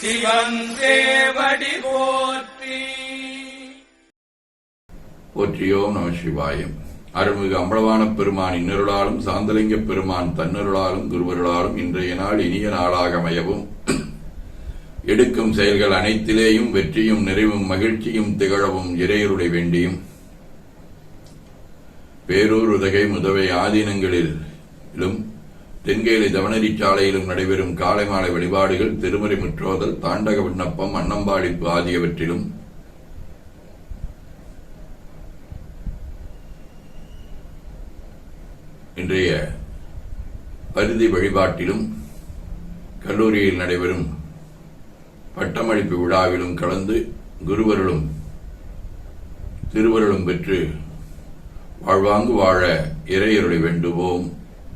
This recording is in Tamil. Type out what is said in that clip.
சிவன் தேவடி போற்றி. போற்றியோம் நம சிவாயம் அருள்மிகு அம்பளவான பெருமான் இன்னருளாலும் சாந்தலிங்க பெருமான் தன்னருளாலும் குருவருளாலும் இன்றைய நாள் இனிய நாளாக அமையவும். எடுக்கும் செயல்கள் அனைத்திலேயும் வெற்றியும் நிறைவும் மகிழ்ச்சியும் திகழவும் இறையருளை வேண்டியும். பேரூர் உதகை முதவை ஆதீனங்களிலும் தெங்கேலி தவணரி சாலையிலும் நடைபெறும் காலை மாலை வழிபாடுகள் திருமறை முற்றோதல் தாண்டக விண்ணப்பம் அன்னம்பாடிப்பு ஆகியவற்றிலும். இன்றைய பருதி வழிபாட்டிலும் கல்லூரியில் நடைபெறும் பட்டமளிப்பு விழாவிலும் கலந்து குருவருளும் திருவருளும் பெற்று வாழ்வாங்கு வாழ இறையருளை வேண்டுவோம்.